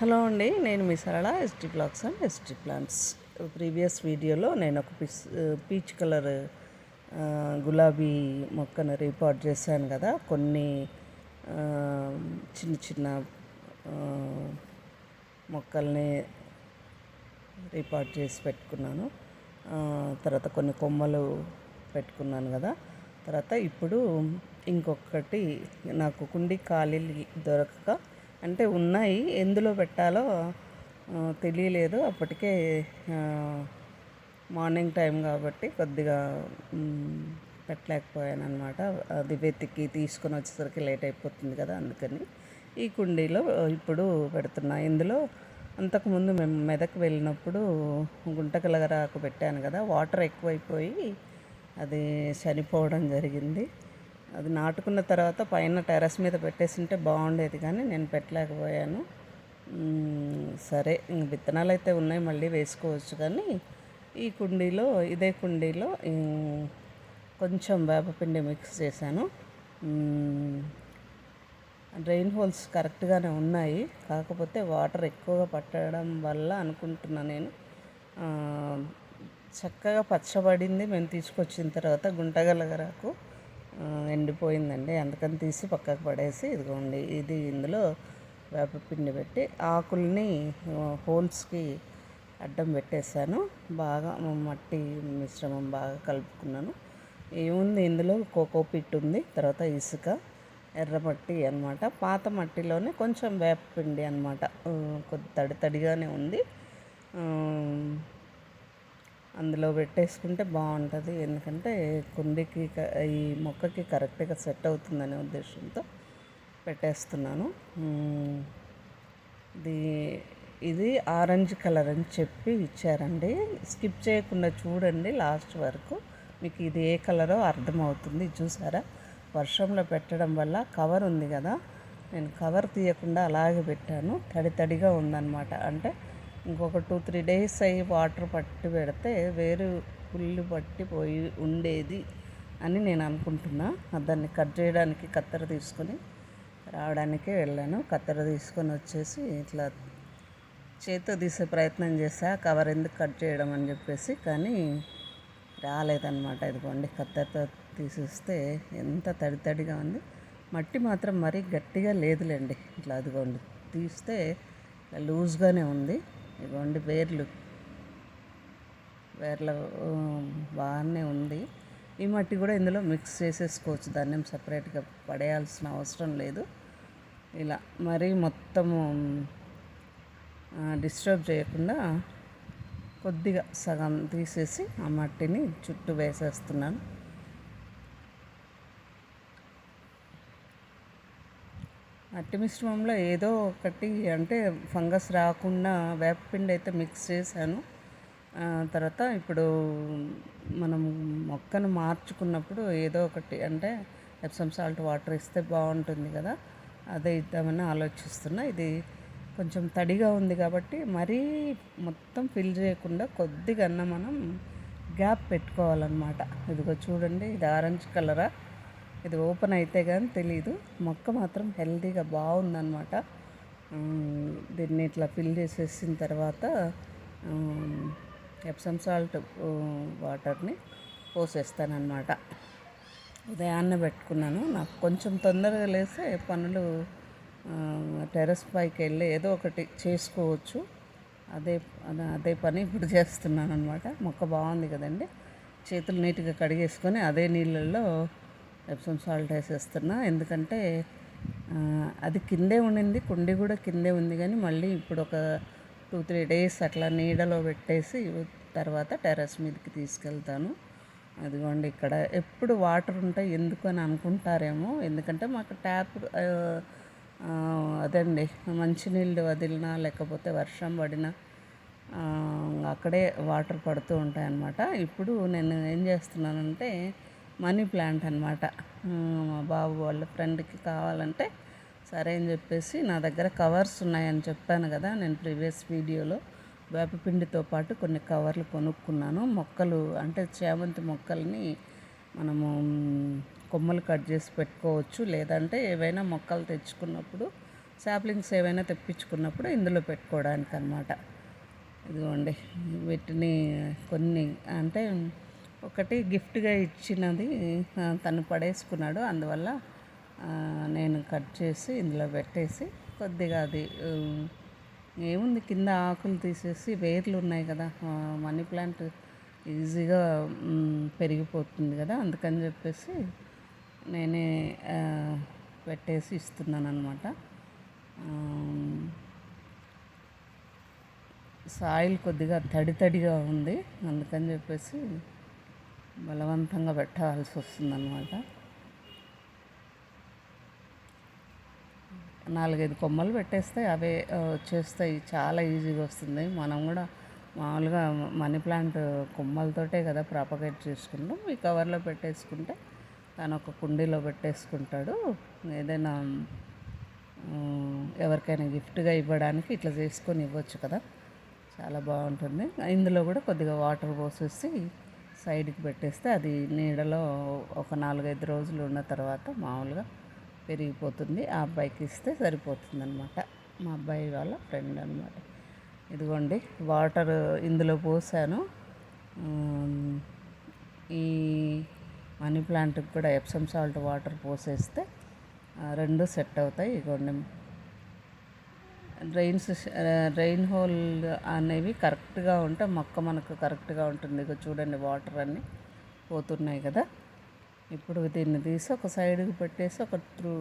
Hello అండి నేను మీ Sarala ST blocks and ST plants previous వీడియోలో నేను ఒక పిస్ పీచ్ కలర్ గులాబీ మొక్కను రిపోర్ట్ చేశాను కదా కొన్ని చిన్న చిన్న మొక్కల్ని రిపోర్ట్ చేసి పెట్టుకున్నాను. తర్వాత కొన్ని కొమ్మలు పెట్టుకున్నాను కదా తర్వాత ఇప్పుడు ఇంకొకటి నాకు కుండి ఖాళీ దొరకక అంటే ఉన్నాయి. ఎందులో పెట్టాలో తెలియలేదు. అప్పటికే మార్నింగ్ టైం కాబట్టి కొద్దిగా పెట్టలేకపోయాను అనమాట అది వెతికి తీసుకొని వచ్చేసరికి లేట్ అయిపోతుంది కదా అందుకని. ఈ కుండీలో ఇప్పుడు పెడుతున్నా. ఇందులో అంతకుముందు మేము మెదక్ వెళ్ళినప్పుడు గుంటకలగరాకు పెట్టాను కదా వాటర్ ఎక్కువైపోయి అది చనిపోవడం జరిగింది. అది నాటుకున్న తర్వాత పైన టెర్రస్ మీద పెట్టేసింటే బాగుండేది కానీ నేను పెట్టలేకపోయాను. సరే ఇంక విత్తనాలు అయితే ఉన్నాయి మళ్ళీ వేసుకోవచ్చు కానీ ఈ కుండీలో ఇదే కుండీలో కొంచెం వేపపిండి మిక్స్ చేశాను. డ్రైన్ హోల్స్ కరెక్ట్గానే ఉన్నాయి. కాకపోతే వాటర్ ఎక్కువగా పట్టడం వల్ల అనుకుంటున్నా నేను. చక్కగా పచ్చబడింది. మేము తీసుకొచ్చిన తర్వాత గుంటగలగరాకు ఎండిపోయిందండి. అందుకని తీసి పక్కకు పడేసి ఇదిగోండి ఇది ఇందులో వేపపిండి పెట్టి ఆకుల్ని హోల్స్కి అడ్డం పెట్టేశాను. బాగా మట్టి మిశ్రమం బాగా కలుపుకున్నాను. ఏముంది ఇందులో? కోకో పిట్ ఉంది తర్వాత ఇసుక ఎర్రమట్టి అనమాట పాత మట్టిలోనే కొంచెం వేపపిండి అనమాట కొద్ది తడి తడిగానే ఉంది. అందులో పెట్టేసుకుంటే బాగుంటుంది. ఎందుకంటే కుండీకి ఈ మొక్కకి కరెక్ట్గా సెట్ అవుతుందనే ఉద్దేశంతో పెట్టేస్తున్నాను. దీ ఇది ఇది ఆరెంజ్ కలర్ అని చెప్పి ఇచ్చారండి. స్కిప్ చేయకుండా చూడండి లాస్ట్ వరకు. మీకు ఇది ఏ కలరో అర్థమవుతుంది. చూసారా? వర్షంలో పెట్టడం వల్ల కవర్ ఉంది కదా? నేను కవర్ తీయకుండా అలాగే పెట్టాను. తడి తడిగా ఉందన్నమాట. అంటే ఇంకొక టూ త్రీ డేస్ అయ్యి వాటర్ పట్టి పెడితే వేరు పుల్లు పట్టిపోయి ఉండేది అని నేను అనుకుంటున్నా. దాన్ని కట్ చేయడానికి కత్తెర తీసుకొని రావడానికి వెళ్ళాను. కత్తెర తీసుకొని వచ్చేసి ఇట్లా చేతితో తీసే ప్రయత్నం చేశా. కవర్ ఎందుకు కట్ చేయడం అని చెప్పేసి కానీ రాలేదన్నమాట. ఇదిగోండి కత్తెరతో తీసేస్తే ఎంత తడి తడిగా ఉంది. మట్టి మాత్రం మరీ గట్టిగా లేదులేండి. ఇట్లా అదిగోండి తీస్తే లూజ్గానే ఉంది. ఇదిగోండి వేర్లు వేర్ల బాగానే ఉంది. ఈ మట్టి కూడా ఇందులో మిక్స్ చేసేసుకోవచ్చు. ధాన్యం సపరేట్గా పడేయాల్సిన అవసరం లేదు. ఇలా మరీ మొత్తము డిస్టర్బ్ చేయకుండా కొద్దిగా సగం తీసేసి ఆ మట్టిని చుట్టూ వేసేస్తున్నాను. మట్టి మిశ్రమంలో ఏదో ఒకటి అంటే ఫంగస్ రాకుండా వేపపిండి అయితే మిక్స్ చేశాను. తర్వాత ఇప్పుడు మనం మొక్కను మార్చుకున్నప్పుడు ఏదో ఒకటి అంటే ఎప్సమ్ సాల్ట్ వాటర్ ఇస్తే బాగుంటుంది కదా అదే ఇద్దామని ఆలోచిస్తున్నా. ఇది కొంచెం తడిగా ఉంది కాబట్టి మరీ మొత్తం ఫిల్ చేయకుండా కొద్దిగా అన్న మనం గ్యాప్ పెట్టుకోవాలన్నమాట. ఇదిగో చూడండి ఇది ఆరెంజ్ కలరా? ఇది ఓపెన్ అయితే కానీ తెలియదు మొక్క మాత్రం హెల్తీగా బాగుందన్నమాట. దీన్ని ఇట్లా ఫిల్ చేసేసిన తర్వాత ఎప్సమ్ సాల్ట్ వాటర్ని పోసేస్తానన్నమాట. ఉదయాన్నే పెట్టుకున్నాను. నాకు కొంచెం తొందరగా లేస్తే పనులు టెర్రస్ పైకి వెళ్ళి ఏదో ఒకటి చేసుకోవచ్చు. అదే అదే- అదే పని ఇప్పుడు చేస్తున్నాను అనమాట మొక్క బాగుంది కదండి. చేతులు నీట్గా కడిగేసుకొని అదే నీళ్ళల్లో ఎప్సమ్ సాల్ట్ వేసేస్తున్నా. ఎందుకంటే అది కిందే ఉండింది. కుండి కూడా కిందే ఉంది కానీ మళ్ళీ ఇప్పుడు ఒక టూ త్రీ డేస్ అట్లా నీడలో పెట్టేసి తర్వాత టెర్రస్ మీదకి తీసుకెళ్తాను. అదిగోండి ఇక్కడ. ఎప్పుడు వాటర్ ఉంటాయి ఎందుకు అని అనుకుంటారేమో. ఎందుకంటే మాకు ట్యాప్ అదండి. మంచినీళ్ళు వదిలినా లేకపోతే వర్షం పడినా అక్కడే వాటర్ పడుతూ ఉంటాయన్నమాట. ఇప్పుడు నేను ఏం చేస్తున్నానంటే మనీ ప్లాంట్ అనమాట మా బాబు వాళ్ళ ఫ్రెండ్కి కావాలంటే సరే అని చెప్పేసి నా దగ్గర కవర్స్ ఉన్నాయని చెప్పాను కదా నేను ప్రీవియస్ వీడియోలో. వేపపిండితో పాటు కొన్ని కవర్లు కొనుక్కున్నాను. మొక్కలు అంటే చేమంతి మొక్కల్ని మనము కొమ్మలు కట్ చేసి పెట్టుకోవచ్చు. లేదంటే ఏవైనా మొక్కలు తెచ్చుకున్నప్పుడు శాప్లింగ్స్ ఏవైనా తెప్పించుకున్నప్పుడు ఇందులో పెట్టుకోవడానికి అనమాట ఇదిగోండి వీటిని కొన్ని అంటే ఒకటి గిఫ్ట్గా ఇచ్చినది తను పడేసుకున్నాడు. అందువల్ల నేను కట్ చేసి ఇందులో పెట్టేసి కొద్దిగా అది ఏముంది కింద ఆకులు తీసేసి వేర్లు ఉన్నాయి కదా మనీ ప్లాంట్ ఈజీగా పెరిగిపోతుంది కదా అందుకని చెప్పేసి నేనే పెట్టేసి ఇస్తున్నాను అనమాట సాయిల్ కొద్దిగా తడి తడిగా ఉంది అందుకని చెప్పేసి బలవంతంగా పెట్టాల్సి వస్తుందన్నమాట. నాలుగైదు కొమ్మలు పెట్టేస్తే అవే వచ్చేస్తాయి. చాలా ఈజీగా వస్తుంది. మనం కూడా మామూలుగా మనీ ప్లాంట్ కొమ్మలతోటే కదా ప్రాపగేట్ చేసుకుంటాం. ఈ కవర్లో పెట్టేసుకుంటే తను ఒక కుండీలో పెట్టేసుకుంటాడు. ఏదైనా ఎవరికైనా గిఫ్ట్గా ఇవ్వడానికి ఇట్లా చేసుకొని ఇవ్వచ్చు కదా. చాలా బాగుంటుంది. ఇందులో కూడా కొద్దిగా వాటర్ పోసేసి సైడ్కి పెట్టేస్తే అది నీడలో ఒక నాలుగైదు రోజులు ఉన్న తర్వాత మామూలుగా పెరిగిపోతుంది. ఆ అబ్బాయికి ఇస్తే సరిపోతుంది అనమాట మా అబ్బాయి వాళ్ళ ఫ్రెండ్ అనమాట ఇదిగోండి వాటర్ ఇందులో పోసాను. ఈ మనీ ప్లాంట్కి కూడా ఎప్సమ్ సాల్ట్ వాటర్ పోసేస్తే రెండు సెట్ అవుతాయి. ఇదిగోండి డ్రైన్స్ డ్రైన్ హోల్ అనేవి కరెక్ట్గా ఉంటే మొక్క మనకు కరెక్ట్గా ఉంటుంది. ఇక చూడండి వాటర్ అన్నీ పోతున్నాయి కదా. ఇప్పుడు దీన్ని తీసి ఒక సైడ్కి పెట్టేసి ఒక త్రూ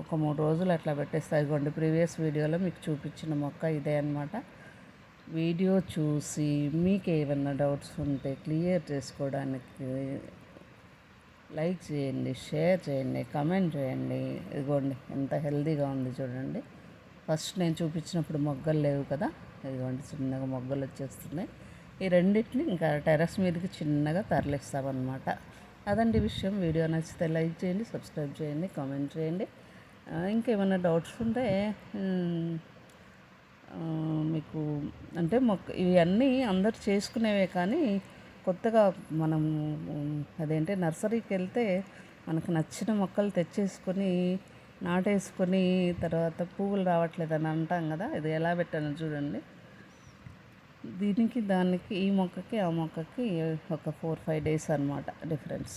ఒక మూడు రోజులు అట్లా పెట్టేస్తే. ఇదిగోండి ప్రీవియస్ వీడియోలో మీకు చూపించిన మొక్క ఇదే అనమాట వీడియో చూసి మీకు ఏమైనా డౌట్స్ ఉంటే క్లియర్ చేసుకోవడానికి లైక్ చేయండి షేర్ చేయండి కమెంట్ చేయండి. ఇదిగోండి ఎంత హెల్దీగా ఉంది చూడండి. ఫస్ట్ నేను చూపించినప్పుడు మొగ్గలు లేవు కదా. ఇదిగోండి చిన్నగా మొగ్గలు వచ్చేస్తున్నాయి. ఈ రెండింటిని ఇంకా టెర్రస్ మీదకి చిన్నగా తరలిస్తామన్నమాట. అదండి విషయం. వీడియో నచ్చితే లైక్ చేయండి సబ్స్క్రైబ్ చేయండి కామెంట్ చేయండి. ఇంకేమైనా డౌట్స్ ఉంటే మీకు అంటే మొక్క ఇవన్నీ అందరు చేసుకునేవే కానీ కొత్తగా మనం అదేంటి నర్సరీకి వెళ్తే మనకు నచ్చిన మొక్కలు తెచ్చేసుకొని నాటేసుకొని తర్వాత పువ్వులు రావట్లేదని అంటాం కదా ఇది ఎలా పెట్టాలో చూడండి. దీనికి దానికి ఈ మొక్కకి ఆ మొక్కకి ఒక ఫోర్ ఫైవ్ డేస్ అనమాట డిఫరెన్స్.